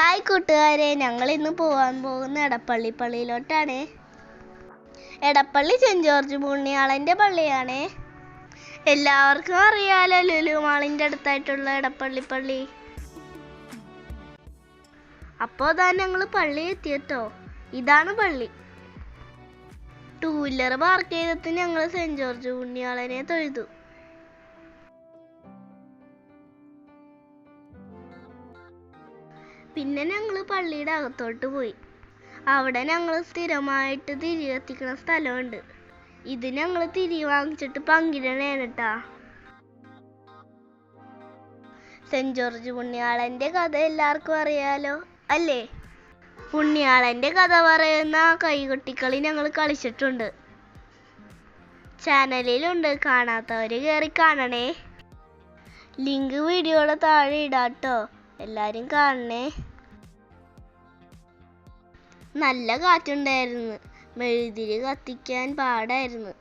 Hi കൂട്ടുകാരെ ഞങ്ങൾ ഇന്ന് പോകാൻ പോകുന്ന എടപ്പള്ളി പള്ളിയിലോട്ടാണ് എടപ്പള്ളി സെന്റ് ജോർജ് പുണ്യാളന്റെ പള്ളിയാണ്. എല്ലാവർക്കും അറിയാലോ ലുലു മാളിന്റെ അടുത്തായിട്ടുള്ള എടപ്പള്ളി പള്ളി അപ്പോൾ അതാ ഞങ്ങൾ പള്ളി എത്തിയട്ടോ. ഇതാണ് പള്ളി. ടൂ വീലർ പാർക്ക് ചെയ്തിട്ട് ഞങ്ങൾ സെന്റ് ജോർജ് പുണ്യാളനെ തൊഴുതു. പിന്നെ ഞങ്ങൾ പള്ളിയുടെ അകത്തോട്ട് പോയി. അവിടെ ഞങ്ങൾ സ്ഥിരമായിട്ട് തിരി കത്തിക്കുന്ന സ്ഥലമുണ്ട്. ഇത് ഞങ്ങൾ തിരി വാങ്ങിച്ചിട്ട് പങ്കിടണേണ് സെന്റ് ജോർജ് പുണ്യാളന്റെ കഥ എല്ലാവർക്കും അറിയാലോ? അല്ലേ? പുണ്യാളന്റെ കഥ പറയുന്ന കൈകൊട്ടിക്കളി ഞങ്ങൾ കളിച്ചിട്ടുണ്ട്. ചാനലിലുണ്ട് കാണാത്തവർ കയറി കാണണേ. ലിങ്ക് വീഡിയോയുടെ താഴെ ഇടാട്ടോ. എല്ലാരും കാണണേ. നല്ല കാറ്റുണ്ടായിരുന്നു. മെഴുതിരി കത്തിക്കാൻ പാടായിരുന്നു.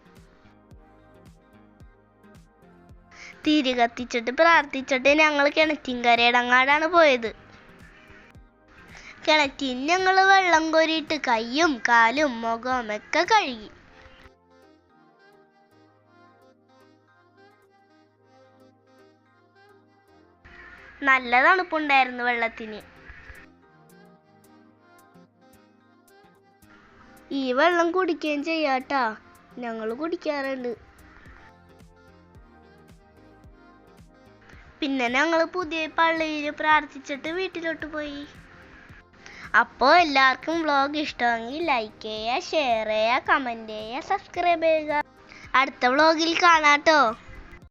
തിരി കത്തിച്ചിട്ട് പ്രാർത്ഥിച്ചിട്ട് ഞങ്ങൾ കിണറ്റിൻകരയിടങ്ങാടാണ് പോയത്. കിണറ്റിന് ഞങ്ങൾ വെള്ളം കോരിയിട്ട് കയ്യും കാലും മുഖവും ഒക്കെ കഴുകി. നല്ല തണുപ്പുണ്ടായിരുന്നു വെള്ളത്തിന്. ഈ വെള്ളം കുടിക്കുകയും ചെയ്യാട്ടാ. ഞങ്ങൾ കുടിക്കാറുണ്ട്. പിന്നെ ഞങ്ങൾ പുതിയ പള്ളിയിൽ പ്രാർത്ഥിച്ചിട്ട് വീട്ടിലോട്ട് പോയി. അപ്പോൾ എല്ലാവർക്കും വ്ലോഗ് ഇഷ്ടമെങ്കിൽ ലൈക്ക് ചെയ്യുക ഷെയർ ചെയ്യുക കമന്റ് ചെയ്യുക സബ്സ്ക്രൈബ് ചെയ്യുക. അടുത്ത വ്ളോഗിൽ കാണാട്ടോ.